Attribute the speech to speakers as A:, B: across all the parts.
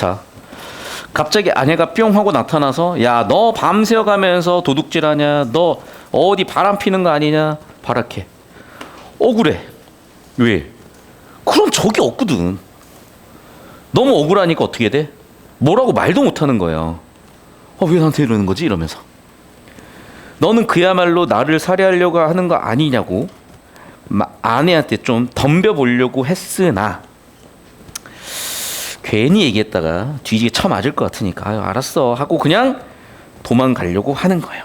A: 자, 갑자기 아내가 뿅 하고 나타나서 야 너 밤새워 가면서 도둑질하냐? 너 어디 바람 피는 거 아니냐? 바라케 억울해. 왜? 그럼 적이 없거든. 너무 억울하니까 어떻게 돼? 뭐라고 말도 못하는 거예요 어, 왜 나한테 이러는 거지? 이러면서. 너는 그야말로 나를 살해하려고 하는 거 아니냐고 마- 아내한테 좀 덤벼보려고 했으나 괜히 얘기했다가 뒤지게 쳐맞을 것 같으니까 아유, 알았어 하고 그냥 도망가려고 하는 거예요.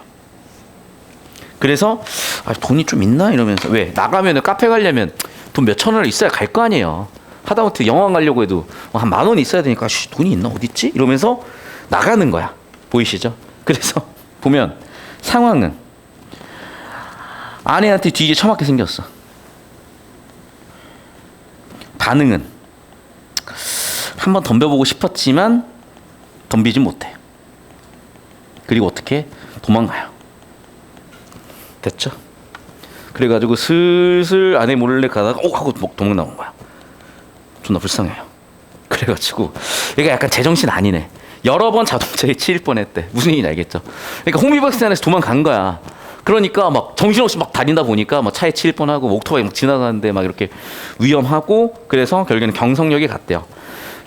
A: 그래서 아, 돈이 좀 있나 이러면서 왜 나가면 카페 가려면 돈 몇 천 원 있어야 갈 거 아니에요. 하다못해 영화 가려고 해도 한 만 원 있어야 되니까 씨, 돈이 있나 어디 있지 이러면서 나가는 거야. 보이시죠? 그래서 보면 상황은 아내한테 뒤지게 처맞게 생겼어. 반응은 한번 덤벼보고 싶었지만 덤비지 못해. 그리고 어떻게 도망가요. 됐죠? 그래가지고 슬슬 아내 몰래 가다가 오 하고 막 도망 나온 거야. 존나 불쌍해요. 그래가지고 얘가 약간 제정신 아니네. 여러 번 자동차에 치일 뻔했대. 무슨 얘기인지 알겠죠? 그러니까 호미박스 안에서 도망간 거야. 그러니까 막 정신없이 막 다니다 보니까 막 차에 치일 뻔하고 오토바이 막 지나가는데 막 이렇게 위험하고 그래서 결국에는 경성역에 갔대요.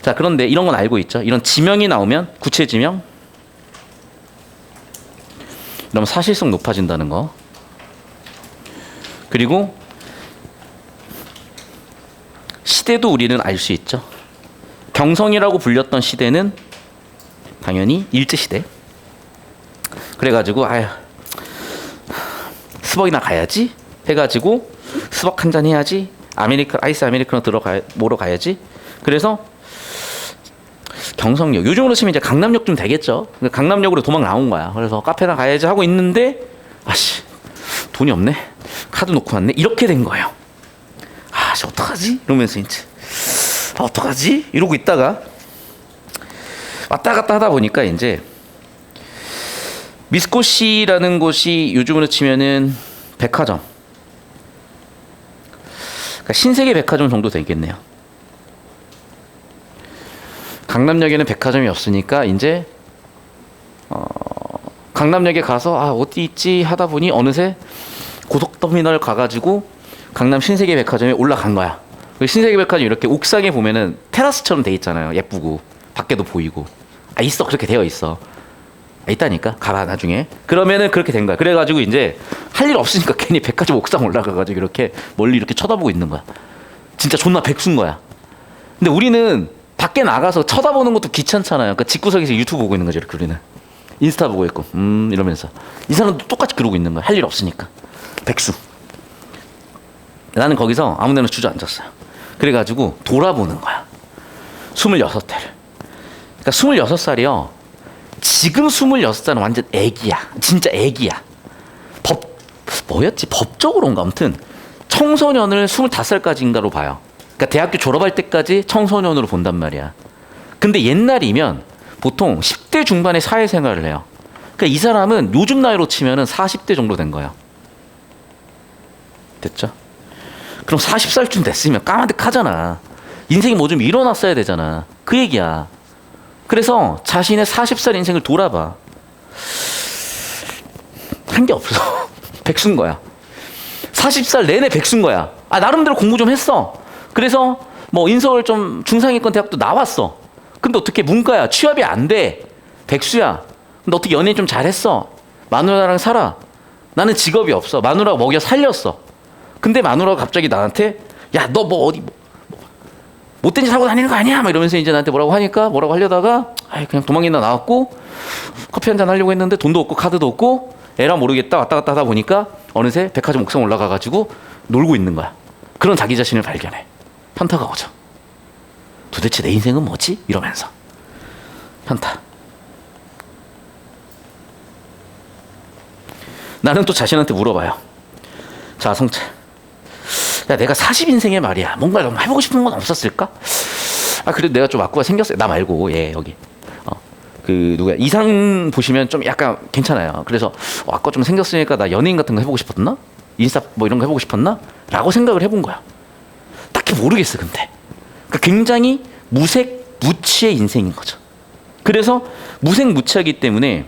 A: 자 그런데 이런 건 알고 있죠. 이런 지명이 나오면 구체 지명 이러면 사실성 높아진다는 거. 그리고 시대도 우리는 알 수 있죠. 경성이라고 불렸던 시대는 당연히 일제 시대. 그래가지고 아휴 스벅이나 가야지 해가지고 스벅 한 잔 해야지 아메리카 아이스 아메리카노 들어가 모러 가야지. 그래서 경성역 요즘으로 치면 이제 강남역 좀 되겠죠. 강남역으로 도망 나온 거야. 그래서 카페나 가야지 하고 있는데 아씨 돈이 없네. 카드 놓고 왔네. 이렇게 된 거예요. 아씨 어떡하지? 이러면서 이제 아, 어떡하지? 이러고 있다가 왔다 갔다 하다 보니까 이제 미스코시라는 곳이 요즘으로 치면은 백화점. 그러니까 신세계 백화점 정도 되겠네요. 강남역에는 백화점이 없으니까 이제 어, 강남역에 가서 아 어디 있지 하다 보니 어느새 고속터미널 가가지고 강남 신세계 백화점에 올라간 거야. 그 신세계 백화점 이렇게 옥상에 보면은 테라스처럼 돼 있잖아요. 예쁘고 밖에도 보이고 아 있어 그렇게 되어 있어. 아, 있다니까 가라 나중에 그러면은 그렇게 된 거야. 그래가지고 이제 할 일 없으니까 괜히 백화점 옥상 올라가가지고 이렇게 멀리 이렇게 쳐다보고 있는 거야. 진짜 존나 백수인 거야. 근데 우리는 밖에 나가서 쳐다보는 것도 귀찮잖아요. 그러니까 집구석에서 유튜브 보고 있는 거죠, 이렇게 우리는. 인스타 보고 있고, 음, 이러면서. 이 사람도 똑같이 그러고 있는 거야. 할 일 없으니까. 백수. 나는 거기서 아무 데나 주저앉았어요. 그래가지고 돌아보는 거야. 26대를. 그러니까 26살이요. 지금 26살은 완전 애기야. 진짜 애기야. 법, 뭐였지? 법적으로인가? 아무튼 청소년을 25살까지인가로 봐요. 그러니까 대학교 졸업할 때까지 청소년으로 본단 말이야. 근데 옛날이면 보통 10대 중반에 사회생활을 해요. 그러니까 이 사람은 요즘 나이로 치면은 40대 정도 된 거예요. 됐죠? 그럼 40살쯤 됐으면 까마득하잖아. 인생이 뭐 좀 일어났어야 되잖아. 그 얘기야. 그래서 자신의 40살 인생을 돌아봐. 한 게 없어. 백수인 거야. 40살 내내 백수인 거야. 아, 나름대로 공부 좀 했어. 그래서 뭐 인서울 좀 중상위권 대학도 나왔어. 근데 어떻게 문과야. 취업이 안 돼. 백수야. 근데 어떻게 연애 좀 잘했어. 마누라랑 살아. 나는 직업이 없어. 마누라가 먹여 살렸어. 근데 마누라가 갑자기 나한테 야, 너 뭐 어디 뭐, 뭐, 못된 짓 하고 다니는 거 아니야? 막 이러면서 이제 나한테 뭐라고 하니까 뭐라고 하려다가 아이 그냥 도망이나 나왔고 커피 한 잔 하려고 했는데 돈도 없고 카드도 없고 에라 모르겠다 왔다 갔다 하다 보니까 어느새 백화점 옥상 올라가 가지고 놀고 있는 거야. 그런 자기 자신을 발견해. 현타가 오죠. 도대체 내 인생은 뭐지? 이러면서 현타. 나는 또 자신한테 물어봐요. 자, 성채. 야, 내가 40인생에 말이야. 뭔가 좀 해보고 싶은 건 없었을까? 아, 그래도 내가 좀 악구가 생겼어요. 나 말고, 예, 여기. 어, 그, 누구야. 이상 보시면 좀 약간 괜찮아요. 그래서, 어, 악구가 좀 생겼으니까 나 연예인 같은 거 해보고 싶었나? 인스타 뭐 이런 거 해보고 싶었나? 라고 생각을 해본 거야. 딱히 모르겠어, 근데. 그러니까 굉장히 무색 무치의 인생인 거죠. 그래서 무색무취하기 때문에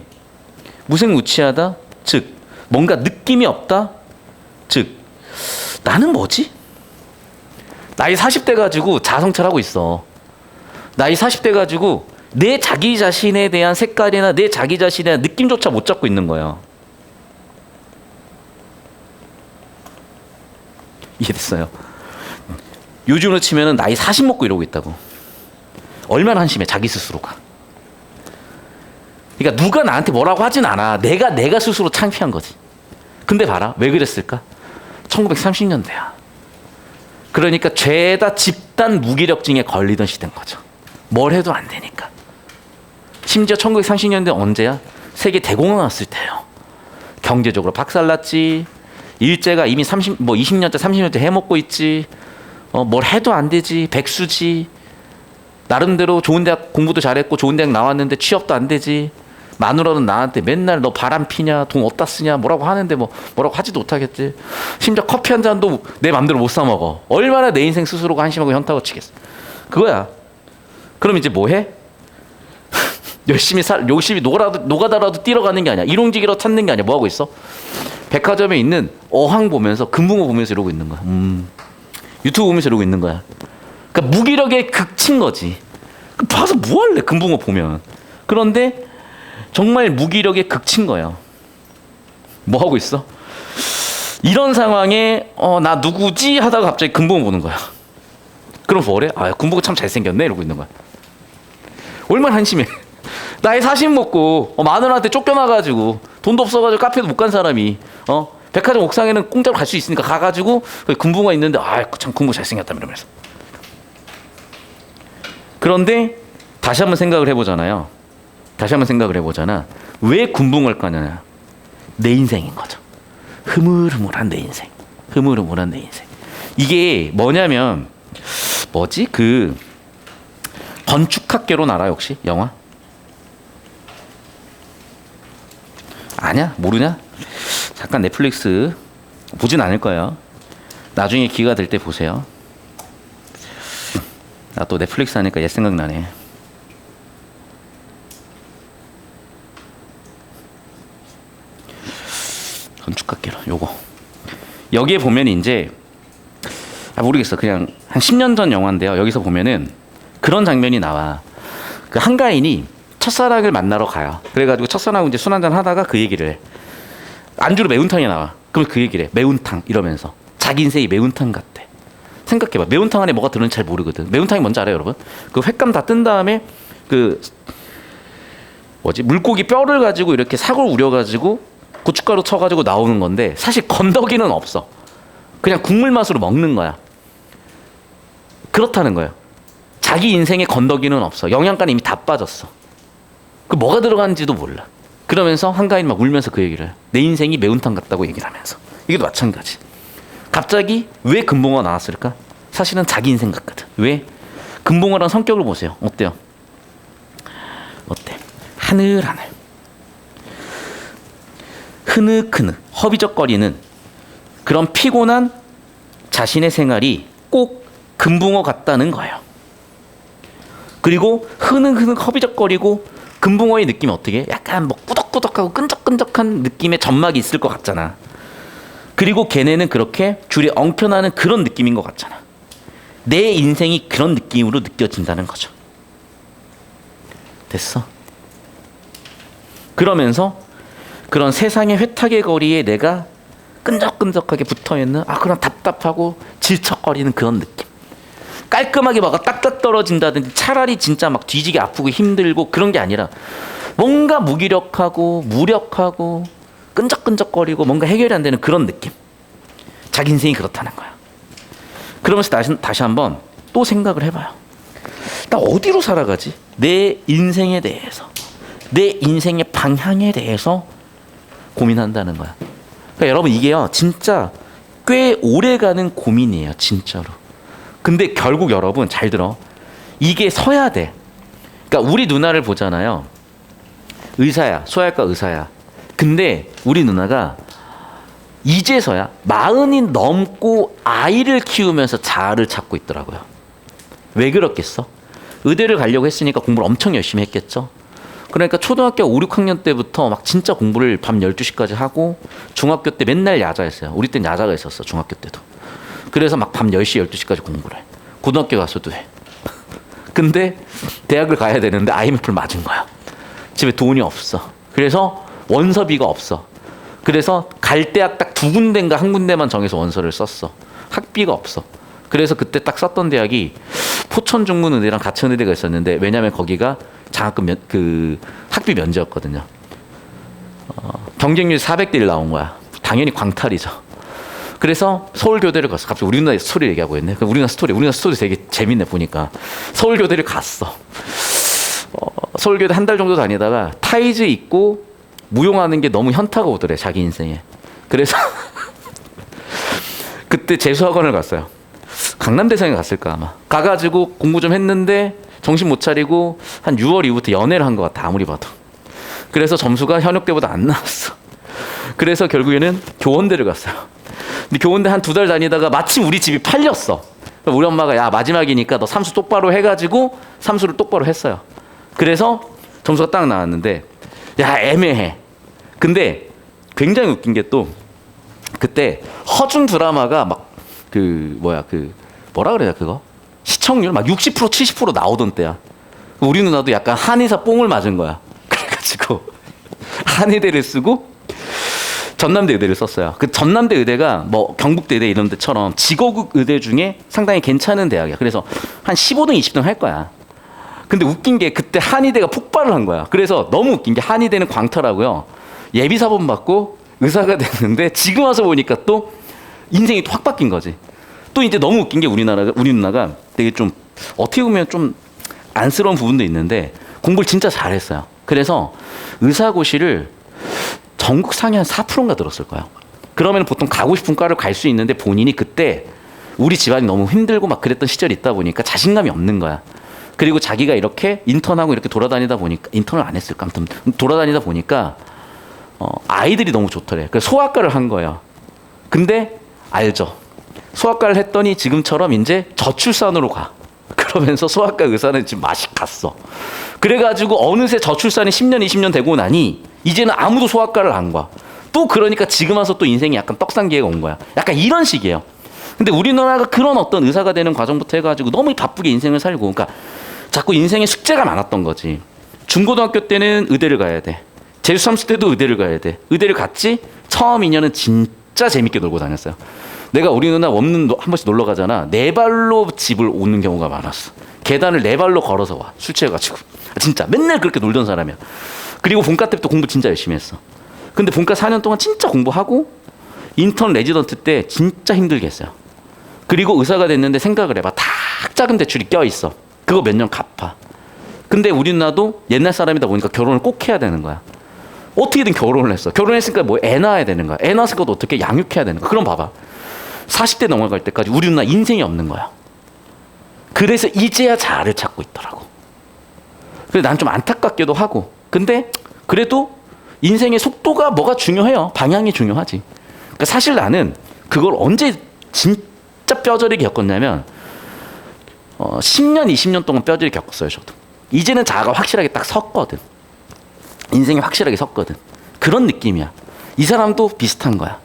A: 무색무취하다 즉 뭔가 느낌이 없다 즉 나는 뭐지? 나이 40대 가지고 자성찰하고 있어. 나이 40대 가지고 내 자기 자신에 대한 색깔이나 내 자기 자신에 대한 느낌조차 못 잡고 있는 거예요. 이해됐어요? 요즘으로 치면은 나이 40 먹고 이러고 있다고. 얼마나 한심해 자기 스스로가. 그러니까 누가 나한테 뭐라고 하진 않아. 내가 내가 스스로 창피한 거지. 근데 봐라 왜 그랬을까? 1930년대야. 그러니까 죄다 집단 무기력증에 걸리던 시대인 거죠. 뭘 해도 안 되니까. 심지어 1930년대 언제야? 세계 대공황 왔을 때요. 경제적으로 박살났지. 일제가 이미 30, 뭐 20년째, 30년째 해먹고 있지. 어, 뭘 해도 안 되지. 백수지. 나름대로 좋은 대학 공부도 잘했고 좋은 대학 나왔는데 취업도 안 되지. 마누라는 나한테 맨날 너 바람 피냐, 돈 어디다 쓰냐, 뭐라고 하는데 뭐 뭐라고 하지도 못하겠지. 심지어 커피 한 잔도 내 맘대로 못 사 먹어. 얼마나 내 인생 스스로가 한심하고 현타가 치겠어. 그거야. 그럼 이제 뭐 해? 열심히 살, 열심히 노가다도, 노가다라도 뛰러가는 게 아니야. 일용직이라도 찾는 게 아니야. 뭐 하고 있어? 백화점에 있는 어항 보면서 금붕어 보면서 이러고 있는 거야. 음. 유튜브 보면서 이러고 있는 거야. 그러니까 무기력의 극친 거지. 그 봐서 뭐 할래? 금붕어 보면. 그런데 정말 무기력의 극친 거예요. 뭐 하고 있어? 이런 상황에 어, 나 누구지 하다가 갑자기 금붕어 보는 거야. 그럼 뭐래? 아, 금붕어 참 잘생겼네 이러고 있는 거야. 얼마나 한심해. 나이 40 먹고 어, 마누라한테 쫓겨나가지고 돈도 없어가지고 카페도 못 간 사람이 어 백화점 옥상에는 공짜로 갈 수 있으니까 가가지고 그 금붕어 있는데 아참 금붕어 잘생겼다 이러면서 그런데 다시 한번 생각을 해보잖아요. 다시 한번 생각을 해보잖아. 왜 군붕어를 까냐? 내 인생인 거죠. 흐물흐물한 내 인생. 흐물흐물한 내 인생. 이게 뭐냐면 뭐지 그 건축학개론 알아 혹시 영화? 아냐 모르냐? 잠깐 넷플릭스 보진 않을 거예요. 나중에 기회가 될 때 보세요. 나 또 넷플릭스 하니까 옛 생각 나네. 건축학개론 요거 여기에 보면 이제 아 모르겠어 그냥 한 10년 전 영화인데요 여기서 보면은 그런 장면이 나와 그 한가인이 첫사랑을 만나러 가요 그래가지고 첫사랑하고 이제 술 한잔 하다가 그 얘기를 해 안주로 매운탕이 나와 그럼 그 얘기를 해 매운탕 이러면서 자기 인생이 매운탕 같대 생각해봐 매운탕 안에 뭐가 들었는지 잘 모르거든 매운탕이 뭔지 알아요 여러분 그 횟감 다 뜬 다음에 그 뭐지 물고기 뼈를 가지고 이렇게 사골 우려가지고 고춧가루 쳐가지고 나오는 건데 사실 건더기는 없어. 그냥 국물 맛으로 먹는 거야. 그렇다는 거예요. 자기 인생에 건더기는 없어. 영양가는 이미 다 빠졌어. 그 뭐가 들어가는지도 몰라. 그러면서 한가인 막 울면서 그 얘기를 해. 내 인생이 매운탕 같다고 얘기를 하면서. 이게도 마찬가지. 갑자기 왜 금붕어 나왔을까? 사실은 자기 인생 같거든. 왜? 금붕어랑 성격을 보세요. 어때요? 어때? 하늘하늘. 흐느흐느 허비적거리는 그런 피곤한 자신의 생활이 꼭 금붕어 같다는 거예요. 그리고 흐느흐느 허비적거리고 금붕어의 느낌이 어떻게? 약간 뭐 꾸덕꾸덕하고 끈적끈적한 느낌의 점막이 있을 것 같잖아. 그리고 걔네는 그렇게 줄이 엉켜나는 그런 느낌인 것 같잖아. 내 인생이 그런 느낌으로 느껴진다는 거죠. 됐어. 그러면서 그런 세상의 회탁의 거리에 내가 끈적끈적하게 붙어 있는 아 그런 답답하고 질척거리는 그런 느낌. 깔끔하게 막아 딱딱 떨어진다든지 차라리 진짜 막 뒤지게 아프고 힘들고 그런 게 아니라 뭔가 무기력하고 무력하고 끈적끈적거리고 뭔가 해결이 안 되는 그런 느낌. 자기 인생이 그렇다는 거야. 그러면서 다시 다시 한번 또 생각을 해봐요. 나 어디로 살아가지? 내 인생에 대해서, 내 인생의 방향에 대해서 고민한다는 거야. 그러니까 여러분 이게요 진짜 꽤 오래가는 고민이에요 진짜로. 근데 결국 여러분 잘 들어 이게 서야 돼. 그러니까 우리 누나를 보잖아요. 의사야 소아과 의사야. 근데 우리 누나가 이제서야 마흔이 넘고 아이를 키우면서 자아를 찾고 있더라고요. 왜 그렇겠어? 의대를 가려고 했으니까 공부를 엄청 열심히 했겠죠. 그러니까 초등학교 5, 6학년 때부터 막 진짜 공부를 밤 12시까지 하고 중학교 때 맨날 야자했어요. 우리 땐 야자가 있었어. 중학교 때도. 그래서 막 밤 10시, 12시까지 공부를 해. 고등학교 가서도 해. 근데 대학을 가야 되는데 IMF를 맞은 거야. 집에 돈이 없어. 그래서 원서비가 없어. 그래서 갈 대학 딱 두 군데인가 한 군데만 정해서 원서를 썼어. 학비가 없어. 그래서 그때 딱 썼던 대학이 포천중문의대랑 가천의대가 있었는데 왜냐면 거기가 장학금 면, 그 학비 면제였거든요. 어, 경쟁률 400대 1 나온 거야. 당연히 광탈이죠. 그래서 서울교대를 갔어. 갑자기 우리나라 스토리 얘기하고 있네. 그 우리나라 스토리, 우리나라 스토리 되게 재밌네 보니까. 서울교대를 갔어. 어, 서울교대 한 달 정도 다니다가 타이즈 입고 무용하는 게 너무 현타가 오더래 자기 인생에. 그래서 그때 재수학원을 갔어요. 강남대성에 갔을까 아마. 가가지고 공부 좀 했는데 정신 못 차리고 한 6월 이후부터 연애를 한 것 같아 아무리 봐도. 그래서 점수가 현역 때보다 안 나왔어. 그래서 결국에는 교원대를 갔어요. 근데 교원대 한 두 달 다니다가 마침 우리 집이 팔렸어. 우리 엄마가 야 마지막이니까 너 삼수 똑바로 해가지고 삼수를 똑바로 했어요. 그래서 점수가 딱 나왔는데 야 애매해. 근데 굉장히 웃긴 게 또 그때 허준 드라마가 막 그 뭐야 그 뭐라 그래야 그거 시청률 막 60% 70% 나오던 때야. 우리 누나도 약간 한의사 뽕을 맞은 거야. 그래가지고 한의대를 쓰고 전남대 의대를 썼어요. 그 전남대 의대가 뭐 경북대 의대 이런 데처럼 직업국 의대 중에 상당히 괜찮은 대학이야. 그래서 한 15등 20등 할 거야. 근데 웃긴 게 그때 한의대가 폭발을 한 거야. 그래서 너무 웃긴 게 한의대는 광탈하고요. 예비 사범 받고 의사가 됐는데 지금 와서 보니까 또 인생이 또 확 바뀐 거지. 또 이제 너무 웃긴 게 우리나라가 우리 누나가 되게 좀 어떻게 보면 좀 안쓰러운 부분도 있는데 공부를 진짜 잘했어요. 그래서 의사고시를 전국 상위 한 4%인가 들었을 거예요. 그러면 보통 가고 싶은 과를 갈 수 있는데 본인이 그때 우리 집안이 너무 힘들고 막 그랬던 시절이 있다 보니까 자신감이 없는 거야. 그리고 자기가 이렇게 인턴하고 이렇게 돌아다니다 보니까 인턴을 안 했을까 아무튼 돌아다니다 보니까 어, 아이들이 너무 좋더래. 그래서 소아과를 한 거예요. 근데 알죠. 소아과를 했더니 지금처럼 이제 저출산으로 가. 그러면서 소아과 의사는 지금 맛이 갔어. 그래가지고 어느새 저출산이 10년, 20년 되고 나니 이제는 아무도 소아과를 안 가. 또 그러니까 지금 와서 또 인생이 약간 떡상기회가 온 거야. 약간 이런 식이에요. 근데 우리나라가 그런 어떤 의사가 되는 과정부터 해가지고 너무 바쁘게 인생을 살고, 그러니까 자꾸 인생에 숙제가 많았던 거지. 중고등학교 때는 의대를 가야 돼. 재수 삼수 때도 의대를 가야 돼. 의대를 갔지? 처음 2년은 진짜 재밌게 놀고 다녔어요. 내가 우리 누나 노- 한 번씩 놀러 가잖아. 네 발로 집을 오는 경우가 많았어. 계단을 네 발로 걸어서 와. 술 취해가지고. 아, 진짜 맨날 그렇게 놀던 사람이야. 그리고 본과 때부터 공부 진짜 열심히 했어. 근데 본과 4년 동안 진짜 공부하고 인턴 레지던트 때 진짜 힘들게 했어요. 그리고 의사가 됐는데 생각을 해봐. 다 작은 대출이 껴 있어. 그거 몇 년 갚아. 근데 우리 누나도 옛날 사람이다 보니까 결혼을 꼭 해야 되는 거야. 어떻게든 결혼을 했어. 결혼했으니까 뭐 애 낳아야 되는 거야. 애 낳았을 것도 어떻게 양육해야 되는 거야. 그럼 봐봐. 40대 넘어갈 때까지 우리 누나 인생이 없는 거야. 그래서 이제야 자아를 찾고 있더라고. 그래서 난 좀 안타깝기도 하고. 근데 그래도 인생의 속도가 뭐가 중요해요. 방향이 중요하지. 그러니까 사실 나는 그걸 언제 진짜 뼈저리게 겪었냐면 어, 10년, 20년 동안 뼈저리 겪었어요, 저도. 이제는 자아가 확실하게 딱 섰거든. 인생이 확실하게 섰거든. 그런 느낌이야. 이 사람도 비슷한 거야.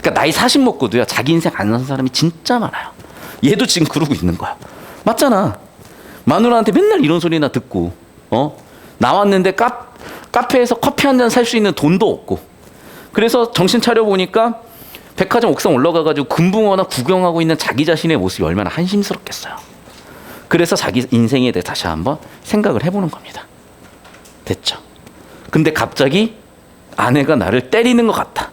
A: 그러니까 나이 40 먹고도요, 자기 인생 안 산 사람이 진짜 많아요. 얘도 지금 그러고 있는 거야. 맞잖아. 마누라한테 맨날 이런 소리나 듣고, 어? 나왔는데 카, 카페에서 커피 한 잔 살 수 있는 돈도 없고. 그래서 정신 차려 보니까 백화점 옥상 올라가 가지고 금붕어나 구경하고 있는 자기 자신의 모습이 얼마나 한심스럽겠어요. 그래서 자기 인생에 대해 다시 한번 생각을 해보는 겁니다. 됐죠. 근데 갑자기 아내가 나를 때리는 것 같다.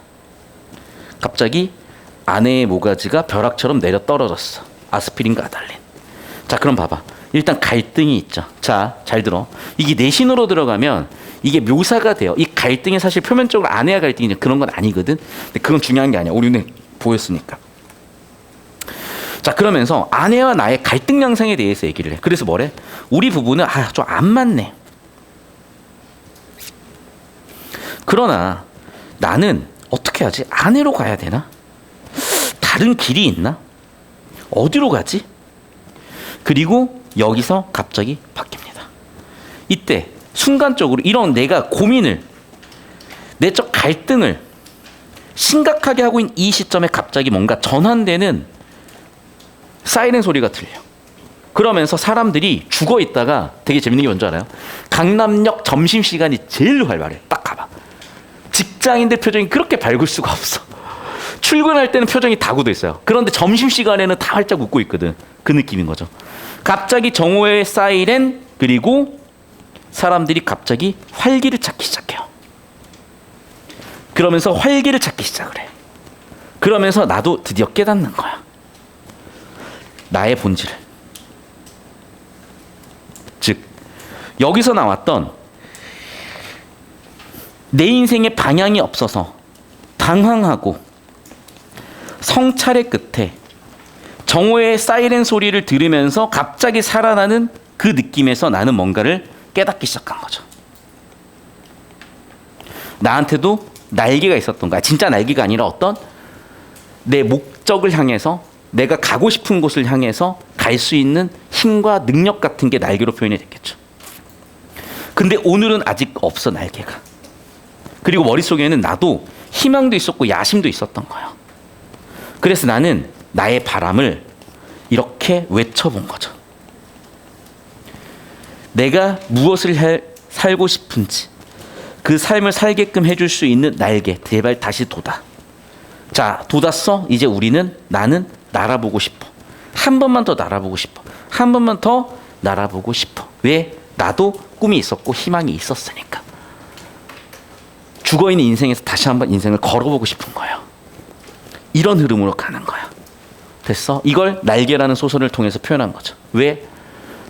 A: 갑자기 아내의 모가지가 벼락처럼 내려 떨어졌어. 아스피린과 아달린. 자, 그럼 봐봐. 일단 갈등이 있죠. 자, 잘 들어. 이게 내신으로 들어가면 이게 묘사가 돼요. 이 갈등이 사실 표면적으로 아내와 갈등이 그런 건 아니거든. 근데 그건 중요한 게 아니야. 우리는 보였으니까. 자, 그러면서 아내와 나의 갈등 양상에 대해서 얘기를 해. 그래서 뭐래? 우리 부부는 아, 좀 안 맞네. 그러나 나는 어떻게 하지? 아내로 가야 되나? 다른 길이 있나? 어디로 가지? 그리고 여기서 갑자기 바뀝니다. 이때 순간적으로 이런 내가 고민을 내적 갈등을 심각하게 하고 있는 이 시점에 갑자기 뭔가 전환되는 사이렌 소리가 들려. 그러면서 사람들이 죽어 있다가 되게 재밌는 게 뭔지 알아요? 강남역 점심 시간이 제일 활발해. 딱 가봐. 직장인들 표정이 그렇게 밝을 수가 없어. 출근할 때는 표정이 다 굳어 있어요. 그런데 점심 시간에는 다 활짝 웃고 있거든. 그 느낌인 거죠. 갑자기 정오의 사이렌 그리고 사람들이 갑자기 활기를 찾기 시작해요. 그러면서 활기를 찾기 시작을 해. 그러면서 나도 드디어 깨닫는 거야. 나의 본질을. 즉, 여기서 나왔던 내 인생의 방향이 없어서 당황하고 성찰의 끝에 정오의 사이렌 소리를 들으면서 갑자기 살아나는 그 느낌에서 나는 뭔가를 깨닫기 시작한 거죠. 나한테도 날개가 있었던 거야. 진짜 날개가 아니라 어떤 내 목적을 향해서 내가 가고 싶은 곳을 향해서 갈 수 있는 힘과 능력 같은 게 날개로 표현이 됐겠죠. 근데 오늘은 아직 없어 날개가. 그리고 머릿속에는 나도 희망도 있었고 야심도 있었던 거야. 그래서 나는 나의 바람을 이렇게 외쳐본 거죠. 내가 무엇을 해, 살고 싶은지 그 삶을 살게끔 해줄 수 있는 날개 제발 다시 돋아. 자 돋았어. 이제 우리는 나는 날아보고 싶어. 한 번만 더 날아보고 싶어. 한 번만 더 날아보고 싶어. 왜? 나도 꿈이 있었고 희망이 있었으니까. 죽어 있는 인생에서 다시 한번 인생을 걸어보고 싶은 거예요. 이런 흐름으로 가는 거야. 됐어? 이걸 날개라는 소설을 통해서 표현한 거죠. 왜?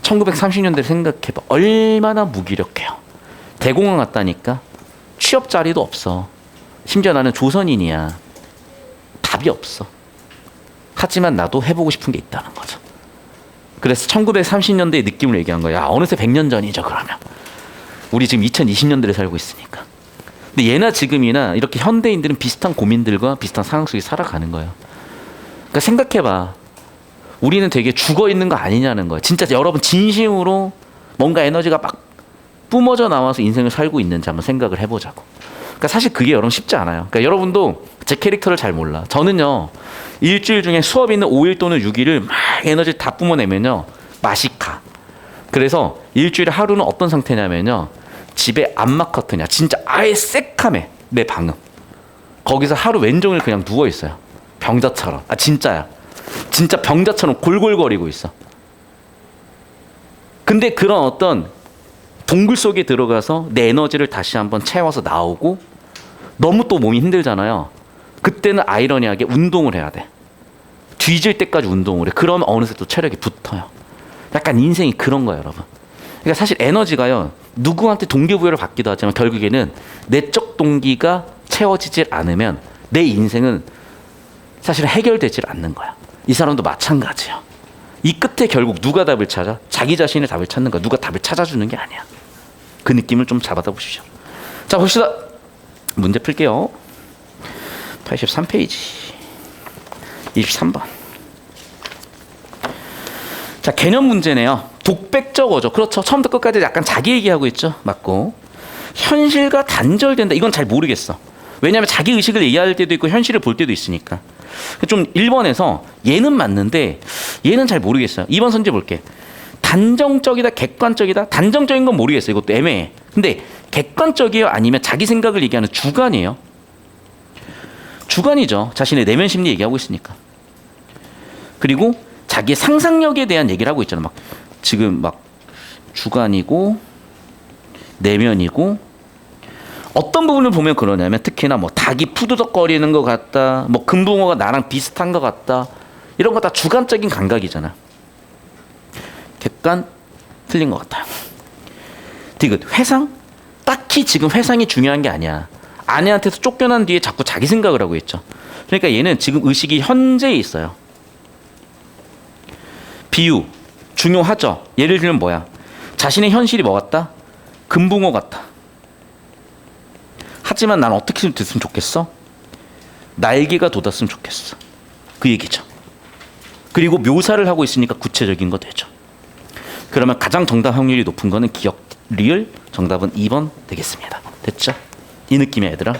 A: 1930년대를 생각해봐. 얼마나 무기력해요. 대공황 왔다니까. 취업 자리도 없어. 심지어 나는 조선인이야. 답이 없어. 하지만 나도 해보고 싶은 게 있다는 거죠. 그래서 1930년대의 느낌을 얘기한 거야. 야, 어느새 100년 전이죠, 그러면. 우리 지금 2020년대를 살고 있으니까. 근데 예나 지금이나 이렇게 현대인들은 비슷한 고민들과 비슷한 상황 속에 살아가는 거예요. 그러니까 생각해봐. 우리는 되게 죽어 있는 거 아니냐는 거야. 진짜 여러분 진심으로 뭔가 에너지가 막 뿜어져 나와서 인생을 살고 있는지 한번 생각을 해보자고. 그러니까 사실 그게 여러분 쉽지 않아요. 그러니까 여러분도 제 캐릭터를 잘 몰라. 저는요 일주일 중에 수업 있는 5일 또는 6일을 막 에너지 다 뿜어내면요 가. 그래서 일주일에 하루는 어떤 상태냐면요 집에 커튼이야. 진짜 아예 새카매 내 방은. 거기서 하루 왼종일 그냥 누워 있어요. 병자처럼. 아 진짜야. 진짜 병자처럼 골골거리고 있어. 근데 그런 어떤 동굴 속에 들어가서 내 에너지를 다시 한번 채워서 나오고 너무 또 몸이 힘들잖아요. 그때는 아이러니하게 운동을 해야 돼. 뒤질 때까지 운동을 해. 그러면 어느새 또 체력이 붙어요. 약간 인생이 그런 거예요, 여러분. 그러니까 사실 에너지가요. 누구한테 동기부여를 받기도 하지만 결국에는 내적 동기가 채워지질 않으면 내 인생은 사실 해결되질 않는 거야. 이 사람도 마찬가지야. 이 끝에 결국 누가 답을 찾아? 자기 자신의 답을 찾는 거야. 누가 답을 찾아주는 게 아니야. 그 느낌을 좀 잡아다 보십시오. 자, 봅시다. 문제 풀게요. 83페이지. 23번. 자, 개념 문제네요. 독백적 어죠. 그렇죠. 처음부터 끝까지 약간 자기 얘기하고 있죠. 맞고. 현실과 단절된다. 이건 잘 모르겠어. 왜냐하면 자기 의식을 얘기할 때도 있고 현실을 볼 때도 있으니까. 좀 1번에서 얘는 맞는데 얘는 잘 모르겠어요. 2번 선제 볼게. 단정적이다, 객관적이다. 단정적인 건 모르겠어요. 이것도 애매해. 근데 객관적이에요? 아니면 자기 생각을 얘기하는 주관이에요? 주관이죠. 자신의 내면 심리 얘기하고 있으니까. 그리고 자기의 상상력에 대한 얘기를 하고 있잖아. 막 지금 막 주관이고 내면이고 어떤 부분을 보면 그러냐면 특히나 뭐 닭이 푸드덕거리는 것 같다. 뭐 금붕어가 나랑 비슷한 것 같다. 이런 거 다 주관적인 감각이잖아. 객관 틀린 것 같아요. 디귿 회상? 딱히 지금 회상이 중요한 게 아니야. 아내한테서 쫓겨난 뒤에 자꾸 자기 생각을 하고 있죠. 그러니까 얘는 지금 의식이 현재에 있어요. 비유 중요하죠. 예를 들면 뭐야? 자신의 현실이 뭐 같다? 금붕어 같다. 하지만 난 어떻게 됐으면 좋겠어? 날개가 돋았으면 좋겠어. 그 얘기죠. 그리고 묘사를 하고 있으니까 구체적인 거 되죠. 그러면 가장 정답 확률이 높은 거는 기억 리을 정답은 2번 되겠습니다. 됐죠? 이 느낌이야 얘들아.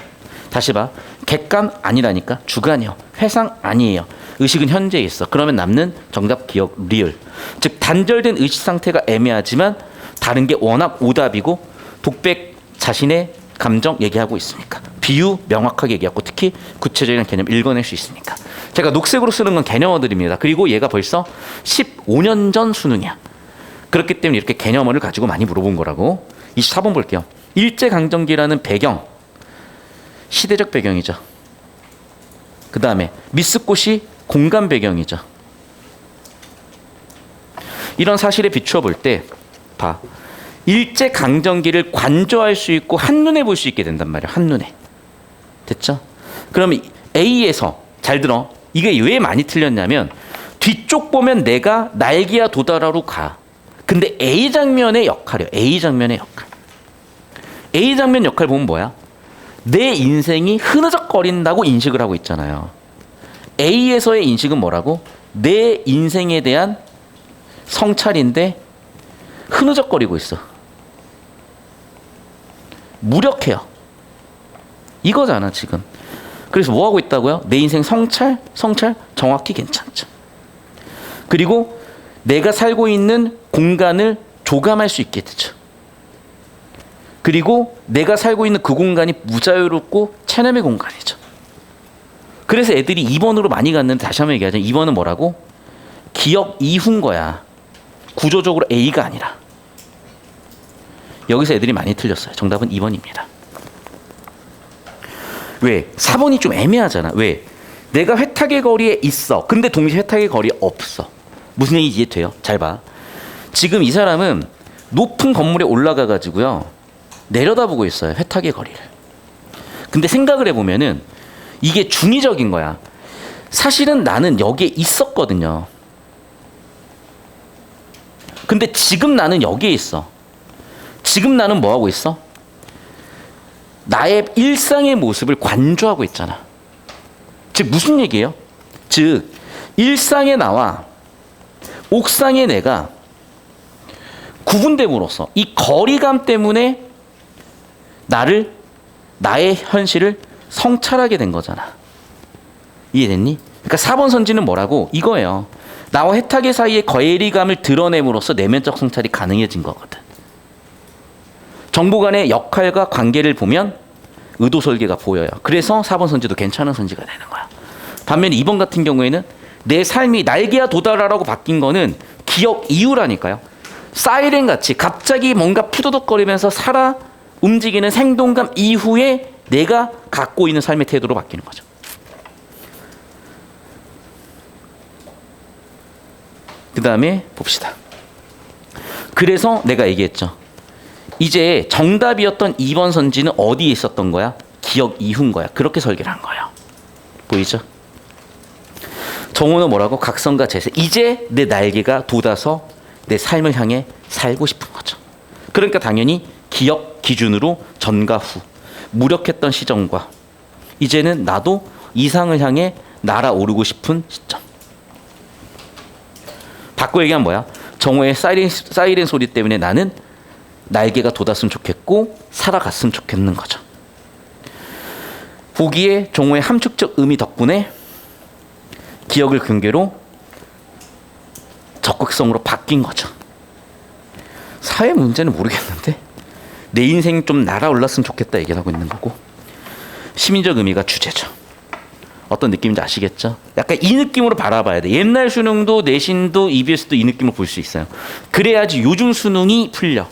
A: 다시 봐. 객관 아니라니까 주관이요. 회상 아니에요. 의식은 현재에 있어. 그러면 남는 정답 기억 리을. 즉 단절된 의식 상태가 애매하지만 다른 게 워낙 오답이고 독백 자신의 감정 얘기하고 있으니까 비유 명확하게 얘기하고 특히 구체적인 개념 읽어낼 수 있으니까 제가 녹색으로 쓰는 건 개념어들입니다. 그리고 얘가 벌써 15년 전 수능이야. 그렇기 때문에 이렇게 개념어를 가지고 많이 물어본 거라고. 24번 볼게요. 일제 강점기라는 배경 시대적 배경이죠. 그 다음에 미스꽃이 공간 배경이죠. 이런 사실에 비추어 볼 때, 봐. 일제 강점기를 관조할 수 있고 한눈에 볼 수 있게 된단 말이야. 한눈에. 됐죠? 그러면 A에서 잘 들어. 이게 왜 많이 틀렸냐면 뒤쪽 보면 내가 날개야 도달하러 가. 근데 A 장면의 역할이요. A 장면의 역할. A 장면 역할 보면 뭐야? 내 인생이 흐느적거린다고 인식을 하고 있잖아요. A에서의 인식은 뭐라고? 내 인생에 대한 성찰인데 흐느적거리고 있어. 무력해요. 이거잖아, 지금. 그래서 뭐 하고 있다고요? 내 인생 성찰, 성찰 정확히 괜찮죠. 그리고 내가 살고 있는 공간을 조감할 수 있게 되죠. 그리고 내가 살고 있는 그 공간이 무자유롭고 체념의 공간이죠. 그래서 애들이 2번으로 많이 갔는데 다시 한번 얘기하자. 2번은 뭐라고? 기억 이후인 거야. 구조적으로 A가 아니라. 여기서 애들이 많이 틀렸어요. 정답은 2번입니다. 왜? 4번이 좀 애매하잖아. 왜? 내가 회탁의 거리에 있어. 근데 동시에 회탁의 거리에 없어. 무슨 얘기인지 이해돼요? 잘 봐. 지금 이 사람은 높은 건물에 올라가 가지고요. 내려다보고 있어요. 회탁의 거리를. 근데 생각을 해 보면은 이게 중의적인 거야. 사실은 나는 여기에 있었거든요. 근데 지금 나는 여기에 있어. 지금 나는 뭐 하고 있어? 나의 일상의 모습을 관조하고 있잖아. 즉 무슨 얘기예요? 즉 일상의 나와 옥상의 내가 구분됨으로써 이 거리감 때문에 나를 나의 현실을 성찰하게 된 거잖아. 이해됐니? 그러니까 4번 선지는 뭐라고? 이거예요. 나와 해탁의 사이의 거리감을 드러냄으로써 내면적 성찰이 가능해진 거거든. 정보 간의 역할과 관계를 보면 의도 설계가 보여요. 그래서 4번 선지도 괜찮은 선지가 되는 거야. 반면에 2번 같은 경우에는 내 삶이 날개야 도달하라고 바뀐 거는 기억 이후라니까요. 사이렌 같이 갑자기 뭔가 푸드덕거리면서 살아 움직이는 생동감 이후에 내가 갖고 있는 삶의 태도로 바뀌는 거죠. 그 다음에 봅시다. 그래서 내가 얘기했죠. 이제 정답이었던 2번 선지는 어디에 있었던 거야? 기억 이후인 거야. 그렇게 설계를 한 거예요. 보이죠? 정호는 뭐라고? 각성과 재세. 이제 내 날개가 돋아서 내 삶을 향해 살고 싶은 거죠. 그러니까 당연히 기억 기준으로 전과 후 무력했던 시점과 이제는 나도 이상을 향해 날아오르고 싶은 시점. 바꿔 얘기하면 뭐야? 정호의 사이렌, 사이렌 소리 때문에 나는 날개가 돋았으면 좋겠고 살아갔으면 좋겠는 거죠. 보기에 종호의 함축적 의미 덕분에 기억을 근계로 적극성으로 바뀐 거죠. 사회 문제는 모르겠는데 내 인생 좀 날아올랐으면 좋겠다 얘기를 하고 있는 거고 시민적 의미가 주제죠. 어떤 느낌인지 아시겠죠? 약간 이 느낌으로 바라봐야 돼. 옛날 수능도 내신도 EBS도 이 느낌으로 볼수 있어요. 그래야지 요즘 수능이 풀려.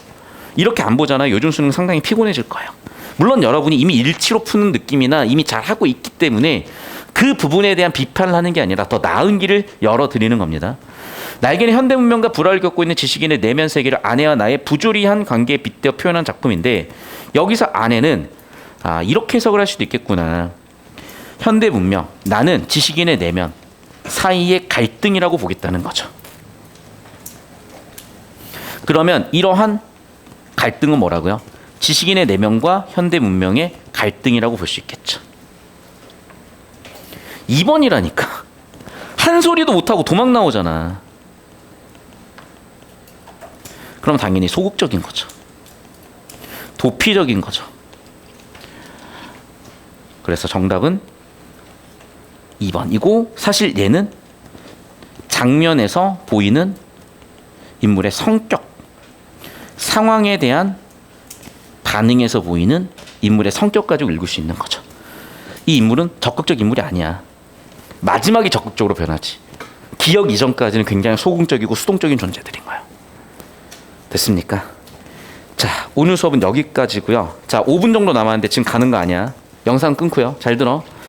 A: 이렇게 안 보잖아요. 요즘 수능 상당히 피곤해질 거예요. 물론 여러분이 이미 일치로 푸는 느낌이나 이미 잘 하고 있기 때문에 그 부분에 대한 비판을 하는 게 아니라 더 나은 길을 열어 드리는 겁니다. 날개는 현대 문명과 불화를 겪고 있는 지식인의 내면 세계를 아내와 나의 부조리한 관계에 빗대어 표현한 작품인데 여기서 아내는 아 이렇게 해석을 할 수도 있겠구나. 현대 문명 나는 지식인의 내면 사이의 갈등이라고 보겠다는 거죠. 그러면 이러한 갈등은 뭐라고요? 지식인의 내면과 현대 문명의 갈등이라고 볼 수 있겠죠. 2번이라니까. 한 소리도 못하고 도망 나오잖아. 그럼 당연히 소극적인 거죠. 도피적인 거죠. 그래서 정답은 2번이고 사실 얘는 장면에서 보이는 인물의 성격, 상황에 대한 반응에서 보이는 인물의 성격 가지고 읽을 수 있는 거죠. 이 인물은 적극적 인물이 아니야. 마지막에 적극적으로 변하지. 기억 이전까지는 굉장히 소극적이고 수동적인 존재들인 거예요. 됐습니까? 자, 오늘 수업은 여기까지고요. 자, 5분 정도 남았는데 지금 가는 거 아니야. 영상 끊고요. 잘 들어.